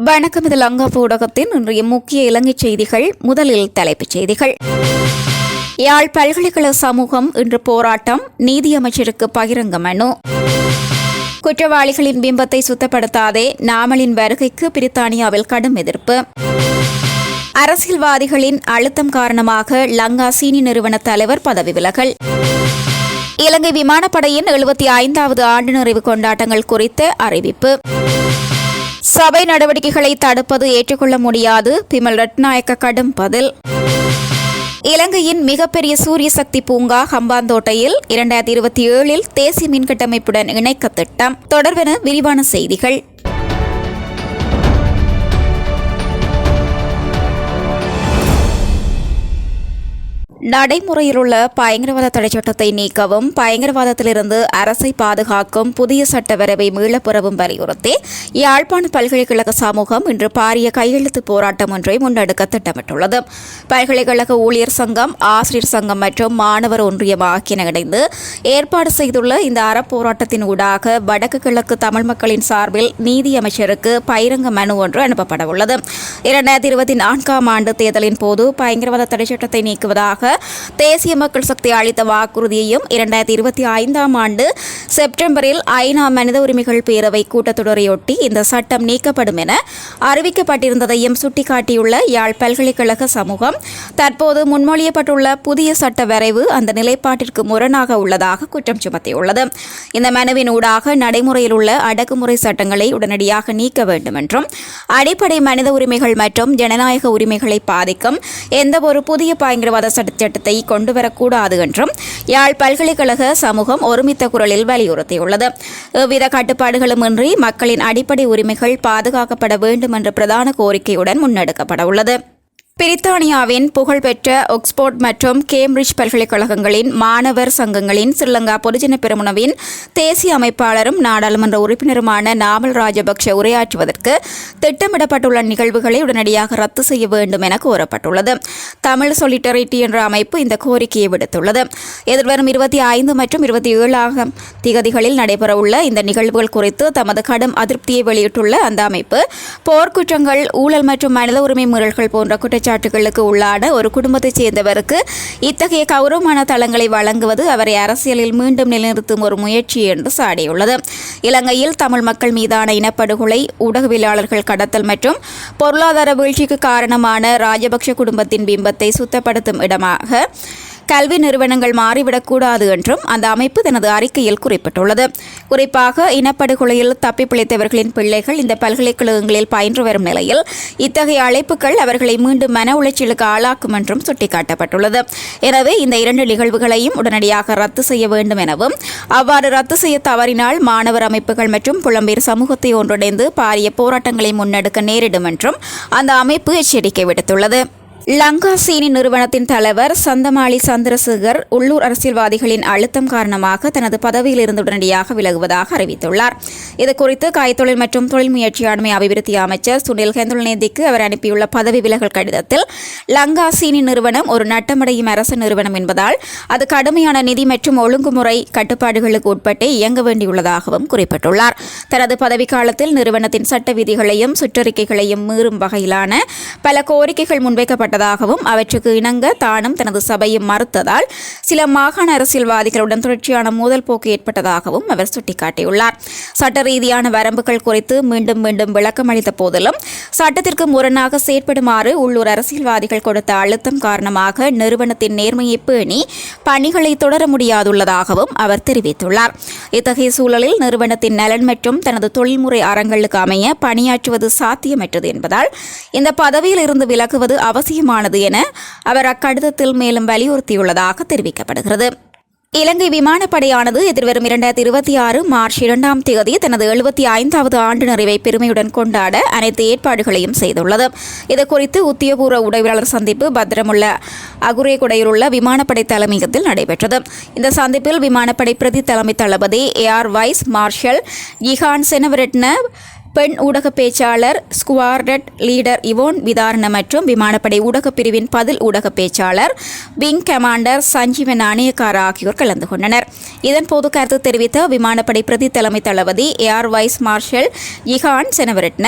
வணக்கம். இது லங்காப்பு ஊடகத்தின் இன்றைய முக்கிய இலங்கை செய்திகள். முதலில் தலைப்புச் செய்திகள். யாழ் பல்கலைக்கழக சமூகம் இன்று போராட்டம். நீதியமைச்சருக்கு பகிரங்க மனு. குற்றவாளிகளின் பிம்பத்தை சுத்தப்படுத்தாதே நாமலின் வருகைக்கு பிரித்தானியாவில் கடும் எதிர்ப்பு. அரசியல்வாதிகளின் அழுத்தம் காரணமாக லங்கா சீனி நிறுவன தலைவர் பதவி விலகல். இலங்கை விமானப்படையின் எழுபத்தி ஐந்தாவது ஆண்டு நிறைவு கொண்டாட்டங்கள் குறித்த அறிவிப்பு. சபை நடவடிக்கைகளை தடுப்பது ஏற்றுக்கொள்ள முடியாது. பிமல் ரட்நாயக்க கடும் பதில். இலங்கையின் மிகப்பெரிய சூரிய சக்தி பூங்கா ஹம்பாந்தோட்டையில் இரண்டாயிரத்தி இருபத்தி ஏழில் தேசிய மின்கட்டமைப்புடன் இணைக்க திட்டம். தொடர்பென விரிவான செய்திகள். நடைமுறையில் உள்ள பயங்கரவாத தடைச்சட்டத்தை நீக்கவும் பயங்கரவாதத்திலிருந்து அரசை பாதுகாக்கும் புதிய சட்டவரவை மீளப்புறவும் மீளப்பெறவும் வலியுறுத்தி யாழ்ப்பாண பல்கலைக்கழக சமூகம் இன்று பாரிய கையெழுத்து போராட்டம் ஒன்றை முன்னெடுக்க திட்டமிட்டுள்ளது. பல்கலைக்கழக ஊழியர் சங்கம் ஆசிரியர் சங்கம் மற்றும் மாணவர் ஒன்றியம் ஆகியன இணைந்து ஏற்பாடு செய்துள்ள இந்த அறப்போராட்டத்தின் ஊடாக வடக்கு கிழக்கு தமிழ் மக்களின் சார்பில் நீதி அமைச்சருக்கு பயிரங்க மனு ஒன்று அனுப்பப்பட உள்ளது இரண்டாயிரத்தி இருபத்தி நான்காம் ஆண்டு தேர்தலின் போது பயங்கரவாத தடைச்சட்டத்தை நீக்குவதாக தேசிய மக்கள் சக்தி அளித்த வாக்குறுதியையும் இரண்டாயிரத்தி இருபத்தி ஐந்தாம் ஆண்டு செப்டம்பரில் ஐநா மனித உரிமைகள் பேரவை கூட்டத்தொடரையொட்டி இந்த சட்டம் நீக்கப்படும் என அறிவிக்கப்பட்டிருந்ததையும் சுட்டிக்காட்டியுள்ள யாழ் பல்கலைக்கழக சமூகம் தற்போது முன்மொழியப்பட்டுள்ள புதிய சட்ட வரைவு அந்த நிலைப்பாட்டிற்கு முரணாக உள்ளதாக குற்றம் சுமத்தியுள்ளது. இந்த மனுவின் ஊடாக நடைமுறையில் உள்ள அடக்குமுறை சட்டங்களை உடனடியாக நீக்க வேண்டும் என்றும் அடிப்படை மனித உரிமைகள் மற்றும் ஜனநாயக உரிமைகளை பாதிக்கும் எந்தவொரு புதிய பயங்கரவாத சட்டத்தை கொண்டுவரக்கூடாது என்றும் யாழ் பல்கலைக்கழக சமூகம் ஒருமித்த குரலில் வலியுறுத்தியுள்ளது. எவ்வித கட்டுப்பாடுகளுமின்றி மக்களின் அடிப்படை உரிமைகள் பாதுகாக்கப்பட வேண்டும் என்ற பிரதான கோரிக்கையுடன் முன்னெடுக்கப்பட உள்ளது பிரித்தானியாவின் புகழ்பெற்ற ஒக்ஸ்போர்ட் மற்றும் கேம்பிரிட்ஜ் பல்கலைக்கழகங்களின் மாணவர் சங்கங்களின் ஸ்ரீலங்கா பொதுஜன பெருமுனவின் தேசிய அமைப்பாளரும் நாடாளுமன்ற உறுப்பினருமான நாமல் ராஜபக்ஷ உரையாற்றுவதற்கு திட்டமிடப்பட்டுள்ள நிகழ்வுகளை உடனடியாக ரத்து செய்ய வேண்டும் என கோரப்பட்டுள்ளது. தமிழ் சொலிட்டரிட்டி என்ற அமைப்பு இந்த கோரிக்கையை விடுத்துள்ளது. எதிர்வரும் இருபத்தி ஐந்து மற்றும் இருபத்தி ஏழாம் திகதிகளில் நடைபெறவுள்ள இந்த நிகழ்வுகள் குறித்து தமது கடும் அதிருப்தியை வெளியிட்டுள்ள அந்த அமைப்பு போர்க்குற்றங்கள் ஊழல் மற்றும் மனித உரிமை மீறல்கள் போன்ற குற்ற குற்றச்சாட்டுகளுக்கு உள்ளான ஒரு குடும்பத்தைச் சேர்ந்தவருக்கு இத்தகைய கௌரவமான தளங்களை வழங்குவது அவரை அரசியலில் மீண்டும் நிலைநிறுத்தும் ஒரு முயற்சி என்று சாடியுள்ளது. இலங்கையில் தமிழ் மக்கள் மீதான இனப்படுகொலை ஊடகவியலாளர்கள் கடத்தல் மற்றும் பொருளாதார வீழ்ச்சிக்கு காரணமான ராஜபக்ஷ குடும்பத்தின் பிம்பத்தை சுத்தப்படுத்தும் இடமாக கல்வி நிறுவனங்கள் மாறிவிடக்கூடாது என்றும் அந்த அமைப்பு தனது அறிக்கையில் குறிப்பிட்டுள்ளது. குறிப்பாக இனப்படுகொலையில் தப்பி பிழைத்தவர்களின் பிள்ளைகள் இந்த பல்கலைக்கழகங்களில் பயின்று வரும் நிலையில் இத்தகைய அழைப்புகள் அவர்களை மீண்டும் மன உளைச்சலுக்கு ஆளாக்கும் என்றும் சுட்டிக்காட்டப்பட்டுள்ளது. எனவே இந்த இரண்டு நிகழ்வுகளையும் உடனடியாக ரத்து செய்ய வேண்டும் எனவும் அவ்வாறு ரத்து செய்ய தவறினால் மாணவர் அமைப்புகள் மற்றும் புலம்பெயர் சமூகத்தை ஒன்றிணைந்து பாரிய போராட்டங்களை முன்னெடுக்க நேரிடும் என்றும் அந்த அமைப்பு எச்சரிக்கை விடுத்துள்ளது. லங்கா சீனி நிறுவனத்தின் தலைவர் சந்தமாளி சந்திரசேகர் உள்ளூர் அரசியல்வாதிகளின் அழுத்தம் காரணமாக தனது பதவியிலிருந்து உடனடியாக விலகுவதாக அறிவித்துள்ளார். இதுகுறித்து கைத்தொழில் மற்றும் தொழில் முயற்சியாண்மை அபிவிருத்தி அமைச்சர் சுனில் ஹெந்துல்நேதிக்கு அவர் அனுப்பியுள்ள பதவி விலகல் கடிதத்தில் லங்கா சீனி நிறுவனம் ஒரு நட்டமடையும் அரசு நிறுவனம் என்பதால் அது கடுமையான நிதி மற்றும் ஒழுங்குமுறை கட்டுப்பாடுகளுக்கு உட்பட்டே இயங்க வேண்டியுள்ளதாகவும் குறிப்பிட்டுள்ளார். தனது பதவிக்காலத்தில் நிறுவனத்தின் சட்ட விதிகளையும் சுற்றறிக்கைகளையும் மீறும் வகையிலான பல கோரிக்கைகள் முன்வைக்கப்பட்ட கொண்டதாகவும் அவற்றுக்கு இணங்க தானும் தனது சபையும் மறுத்ததால் சில மாகாண அரசியல்வாதிகளுடன் தொடர்ச்சியான மோதல் போக்கு ஏற்பட்டதாகவும் அவர் சுட்டிக்காட்டியுள்ளார். சட்ட ரீதியான வரம்புகள் குறித்து மீண்டும் மீண்டும் விளக்கம் அளித்த போதிலும் சட்டத்திற்கு முரணாக செயற்படுமாறு உள்ளூர் அரசியல்வாதிகள் கொடுத்த அழுத்தம் காரணமாக நிறுவனத்தின் நேர்மையை பேணி பணிகளை தொடர முடியாதுள்ளதாகவும் அவர் தெரிவித்துள்ளார். இத்தகைய சூழலில் நிறுவனத்தின் நலன் மற்றும் தனது தொழில்முறை அறங்களுக்கு அமைய பணியாற்றுவது சாத்தியமற்றது என்பதால் இந்த பதவியில் இருந்து விலகுவது அவசியம் முக்கியமானது என அவர் அக்கடிதத்தில் மேலும் வலியுறுத்தியுள்ளதாக தெரிவிக்கப்படுகிறது. இலங்கை விமானப்படையானது எதிர்வரும் இரண்டாயிரத்தி இருபத்தி ஆறு மார்ச் இரண்டாம் தேதி தனது எழுபத்தி ஐந்தாவது ஆண்டு நிறைவை பெருமையுடன் கொண்டாட அனைத்து ஏற்பாடுகளையும் செய்துள்ளது. இதுகுறித்து உத்தியபூர்வ உடைவியாளர் சந்திப்பு பத்திரமுள்ள அகுரேகுடையில் உள்ள விமானப்படை தலைமையகத்தில் நடைபெற்றது. இந்த சந்திப்பில் விமானப்படை பிரதி தலைமை தளபதி air vice marshal Ihan Seneviratne பெண் ஊடக பேச்சாளர் ஸ்குவார்டட் லீடர் இவோன் விதாரண மற்றும் விமானப்படை ஊடகப் பிரிவின் பதில் ஊடக பேச்சாளர் விங் கமாண்டர் சஞ்சீவன் நாணயக்கார் ஆகியோர் கலந்து கொண்டனர். இதன்போது கருத்து தெரிவித்த விமானப்படை பிரதி தலைமை தளபதி air vice marshal Ihan Seneviratne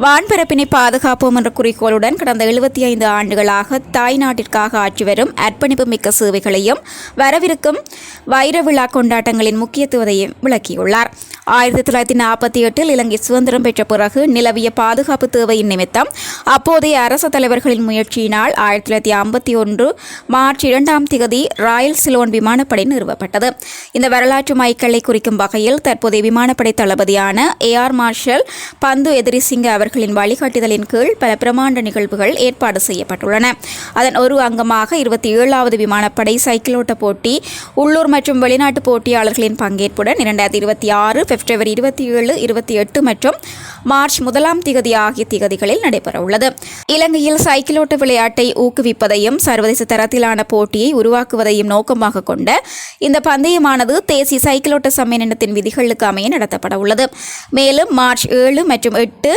வான்பரப்பினை பாதுகாப்போம் என்ற குறிக்கோளுடன் கடந்த எழுபத்தி ஐந்து ஆண்டுகளாக தாய் நாட்டிற்காக ஆற்றி வரும் அர்ப்பணிப்பு மிக்க சேவைகளையும் வரவிருக்கும் வைர விழா கொண்டாட்டங்களின் முக்கியத்துவத்தையும் விளக்கியுள்ளார். ஆயிரத்தி தொள்ளாயிரத்தி நாற்பத்தி எட்டில் இலங்கை சுதந்திரம் பெற்ற பிறகு நிலவிய பாதுகாப்பு தேவையின் நிமித்தம் அப்போதைய அரச தலைவர்களின் முயற்சியினால் ஆயிரத்தி தொள்ளாயிரத்தி ஐம்பத்தி ஒன்று மார்ச் இரண்டாம் திகதி ராயல் சிலோன் விமானப்படை நிறுவப்பட்டது. இந்த வரலாற்று மைக்கல்லை குறிக்கும் வகையில் தற்போதைய விமானப்படை தளபதியான ஏஆர் மார்ஷல் பந்து எதிரி சிங்க அவர்களின் வழிகாட்டுதலின் கீழ் பல பிரமாண்ட நிகழ்வுகள் ஏற்பாடு செய்யப்பட்டுள்ளன. அதன் ஒரு அங்கமாக இருபத்தி ஏழாவது விமானப்படை சைக்கிளோட்ட போட்டி உள்ளூர் மற்றும் வெளிநாட்டு போட்டியாளர்களின் பங்கேற்புடன் இரண்டாயிரத்தி இருபத்தி ஆறு பிப்ரவரி இருபத்தி ஏழு இருபத்தி எட்டு மற்றும் மார்ச் முதலாம் திகதி ஆகிய திகதிகளில் நடைபெறவுள்ளது. இலங்கையில் சைக்கிளோட்ட விளையாட்டை ஊக்குவிப்பதையும் சர்வதேச தரத்திலான போட்டியை உருவாக்குவதையும் நோக்கமாக கொண்ட இந்த பந்தயமானது தேசிய சைக்கிளோட்ட சம்மேளனத்தின் விதிகளுக்கு அமைய நடத்தப்பட உள்ளது மேலும் மார்ச் ஏழு மற்றும் எட்டு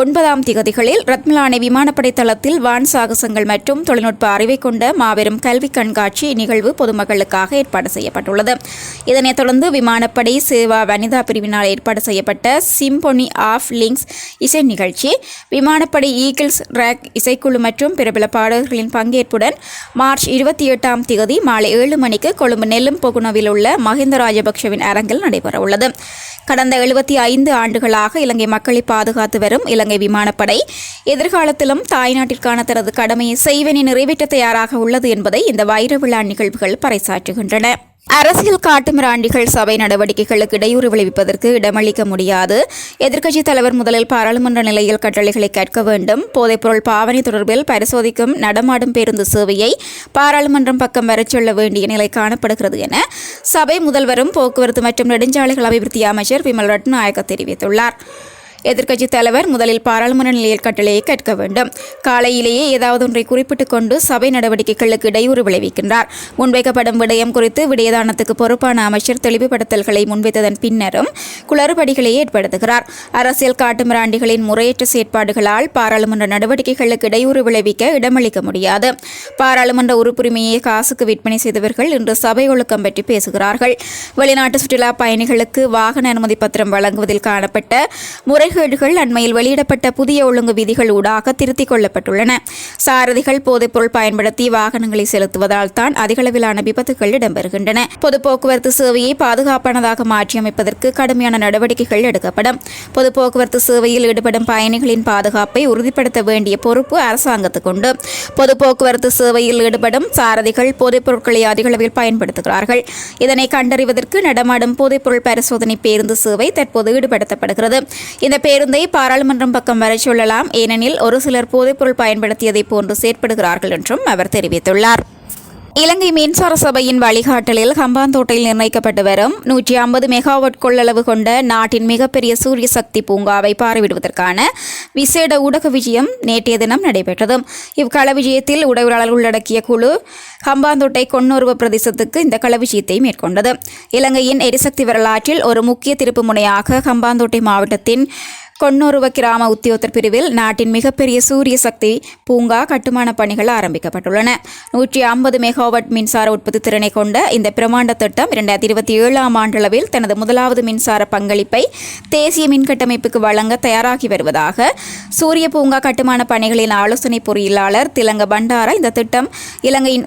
ஒன்பதாம் திகதிகளில் ரத்மலானை விமானப்படை தளத்தில் வான் சாகசங்கள் மற்றும் தொழில்நுட்ப அறிவை கொண்ட மாபெரும் கல்வி கண்காட்சி நிகழ்வு பொதுமக்களுக்காக ஏற்பாடு செய்யப்பட்டுள்ளது. இதனைத் தொடர்ந்து விமானப்படை சேவா வனிதா பிரிவினால் ஏற்பாடு செய்யப்பட்ட சிம்பொனி ஆஃப் லிங்க்ஸ் இசை நிகழ்ச்சி விமானப்படை ஈகிள்ஸ் ரேக் இசைக்குழு மற்றும் பிரபல பாடகர்களின் பங்கேற்புடன் மார்ச் இருபத்தி எட்டாம் திகதி மாலை ஏழு மணிக்கு கொழும்பு நெல்லும் பொகுனவில் உள்ள மஹிந்த ராஜபக்ஷவின் அரங்கில் நடைபெறவுள்ளது. கடந்த எழுபத்தி ஐந்து ஆண்டுகளாக இலங்கை மக்களை பாதுகாத்து வரும் இலங்கை விமானப்படை எதிர்காலத்திலும் தாய்நாட்டிற்கான தனது கடமையை செய்வனை நிறைவேற்ற தயாராக உள்ளது என்பதை இந்த வைர விழா நிகழ்வுகள் பறைசாற்றுகின்றன. அரசியல் காட்டுமிராண்டிகள் சபை நடவடிக்கைகளுக்கு இடையூறு விளைவிப்பதற்கு இடமளிக்க முடியாது. எதிர்க்கட்சித் தலைவர் முதலில் பாராளுமன்ற நிலையில் கட்டளைகளை கேட்க வேண்டும். போதைப்பொருள் பாவனை தொடர்பில் பரிசோதிக்கும் நடமாடும் பேருந்து சேவையை பாராளுமன்றம் பக்கம் வரச் சொல்ல வேண்டிய நிலை காணப்படுகிறது என சபை முதல்வரும் போக்குவரத்து மற்றும் நெடுஞ்சாலைகள் அபிவிருத்தி அமைச்சர் விமல் ரட்நாயக்க தெரிவித்துள்ளார். எதிர்க்கட்சித் தலைவர் முதலில் பாராளுமன்ற நிலையில் கட்டளையை கேட்க வேண்டும். காலையிலேயே ஏதாவது ஒன்றை குறிப்பிட்டுக் கொண்டு சபை நடவடிக்கைகளுக்கு இடையூறு விளைவிக்கின்றார். முன்வைக்கப்படும் விடயம் குறித்து விடயதானத்துக்கு பொறுப்பான அமைச்சர் தெளிவுபடுத்தல்களை முன்வைத்ததன் பின்னரும் குளறுபடிகளை ஏற்படுத்துகிறார். அரசியல் காட்டுமிராண்டிகளின் முறையற்ற செயற்பாடுகளால் பாராளுமன்ற நடவடிக்கைகளுக்கு இடையூறு விளைவிக்க இடமளிக்க முடியாது. பாராளுமன்ற உறுப்புரிமையை காசுக்கு விற்பனை செய்தவர்கள் இன்று சபை ஒழுக்கம் பற்றி பேசுகிறார்கள். வெளிநாட்டு சுற்றுலா பயணிகளுக்கு வாகன அனுமதி பத்திரம் வழங்குவதில் காணப்பட்ட முறைகேடுகள் அண்மையில் வெளியிடப்பட்ட புதிய ஒழுங்கு விதிகள் ஊடாக திருத்திக் கொள்ளப்பட்டுள்ளன. சாரதிகள் போதைப்பொருள் பயன்படுத்தி வாகனங்களை செலுத்துவதால் தான் அதிகளவிலான விபத்துகள் இடம்பெறுகின்றன. பொது போக்குவரத்து சேவையை பாதுகாப்பானதாக மாற்றியமைப்பதற்கு கடுமையான நடவடிக்கைகள் எடுக்கப்படும். பொது போக்குவரத்து சேவையில் ஈடுபடும் பயணிகளின் பாதுகாப்பை உறுதிப்படுத்த வேண்டிய பொறுப்பு அரசாங்கத்துக்கு உண்டு. பொது போக்குவரத்து சேவையில் ஈடுபடும் சாரதிகள் போதைப் பொருட்களை அதிகளவில் பயன்படுத்துகிறார்கள். இதனை கண்டறிவதற்கு நடமாடும் போதைப்பொருள் பரிசோதனை பேருந்து சேவை தற்போது ஈடுபடுத்தப்படுகிறது. இந்த பேருந்தை பாராளுமன்றம் பக்கம் வரச் சொல்லலாம். ஏனெனில் ஒரு சிலர் போதைப்பொருள் பயன்படுத்தியதை போன்று செயற்படுகிறார்கள் என்றும் அவர் தெரிவித்துள்ளார். இலங்கை மின்சார சபையின் வழிகாட்டலில் ஹம்பாந்தோட்டையில் நிர்ணயிக்கப்பட்டு வரும் நூற்றி ஐம்பது மெகாவாட் கொள்ளளவு கொண்ட நாட்டின் மிகப்பெரிய சூரிய சக்தி பூங்காவை பார்வையிடுவதற்கான விசேட ஊடக விஜயம் நேற்றைய தினம் நடைபெற்றது. இவ்கள விஜயத்தில் உடவியலாளர் உள்ளடக்கிய குழு ஹம்பாந்தோட்டை கொன்னூர்வ பிரதேசத்துக்கு இந்த கள மேற்கொண்டது. இலங்கையின் எரிசக்தி வரலாற்றில் ஒரு முக்கிய திருப்பு முனையாக ஹம்பாந்தோட்டை மாவட்டத்தின் கொன்னூருவ கிராம உத்தியோகத்தர் பிரிவில் நாட்டின் மிகப்பெரிய சூரிய சக்தி பூங்கா கட்டுமான பணிகள் ஆரம்பிக்கப்பட்டுள்ளன. நூற்றி ஐம்பது மெகாவாட் மின்சார உற்பத்தி திறனை கொண்ட இந்த பிரமாண்ட திட்டம் இரண்டாயிரத்தி இருபத்தி ஏழாம் ஆண்டளவில் தனது முதலாவது மின்சார பங்களிப்பை தேசிய மின் கட்டமைப்புக்கு வழங்க தயாராகி வருவதாக சூரிய பூங்கா கட்டுமான பணிகளின் ஆலோசனை பொறியியலாளர் திலங்க பண்டாரா இந்த திட்டம் இலங்கையின்